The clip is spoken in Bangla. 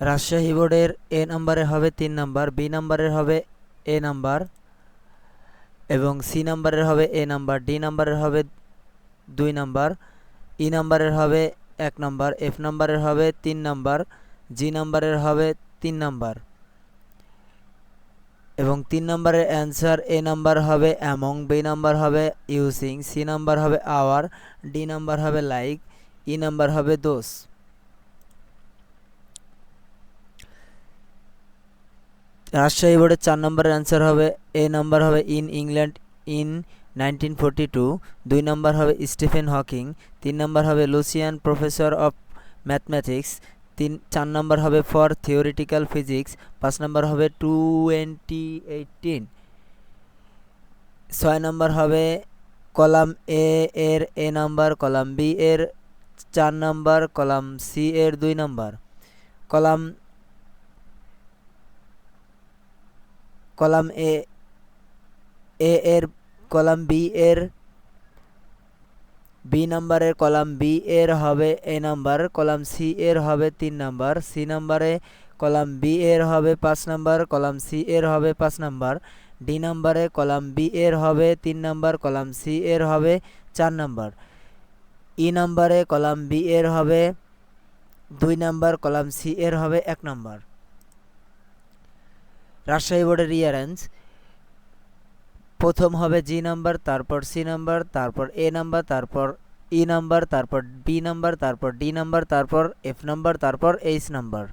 রাজশাহী বোর্ডের এ নাম্বারে হবে তিন নাম্বার, বি নাম্বারের হবে এ নাম্বার এবং সি নাম্বারের হবে এ নাম্বার, ডি নাম্বারের হবে দুই নাম্বার, ই নাম্বারের হবে এক নাম্বার, এফ নাম্বারের হবে তিন নাম্বার, জি নাম্বারের হবে তিন নাম্বার এবং তিন নম্বরের অ্যান্সার এ নাম্বার হবে অ্যামং, বি নাম্বার হবে ইউসিং, সি নাম্বার হবে আওয়ার, ডি নাম্বার হবে লাইক, ই নাম্বার হবে দোষ। রাজশাহী বোর্ডের চার নম্বরের অ্যান্সার হবে এ নম্বর হবে in England in nineteen forty two দুই নম্বর হবে স্টিফেন হকিং তিন নম্বর হবে লুসিয়ান প্রফেসর অফ ম্যাথমেটিক্স তিন, চার নম্বর হবে ফর থিওরিটিক্যাল ফিজিক্স পাঁচ নম্বর হবে টোয়েন্টি এইটিন ছয় নম্বর হবে কলাম এ এর এ নম্বর কলাম বি এর চার নম্বর কলাম সি এর দুই নম্বর কলাম কলাম এ এ এর কলাম বি এর, বি নাম্বারের কলাম বি এর হবে এ নাম্বার, কলাম সি এর হবে তিন নাম্বার, সি নাম্বারে কলাম বি এর হবে পাঁচ নাম্বার, কলাম সি এর হবে পাঁচ নাম্বার, ডি নাম্বারে কলাম বি এর হবে তিন নাম্বার, কলাম সি এর হবে চার নাম্বার। ই নাম্বারে কলাম বি এর হবে দুই নাম্বার, কলাম সি এর হবে এক নাম্বার। রাজশাহী বোর্ডের ইয়ারেন্স। প্রথম হবে জি নাম্বার, তারপর সি নাম্বার, তারপর এ নাম্বার, তারপর ই নাম্বার, তারপর বি নাম্বার, তারপর ডি নাম্বার, তারপর এফ নাম্বার, তারপর এইচ নাম্বার।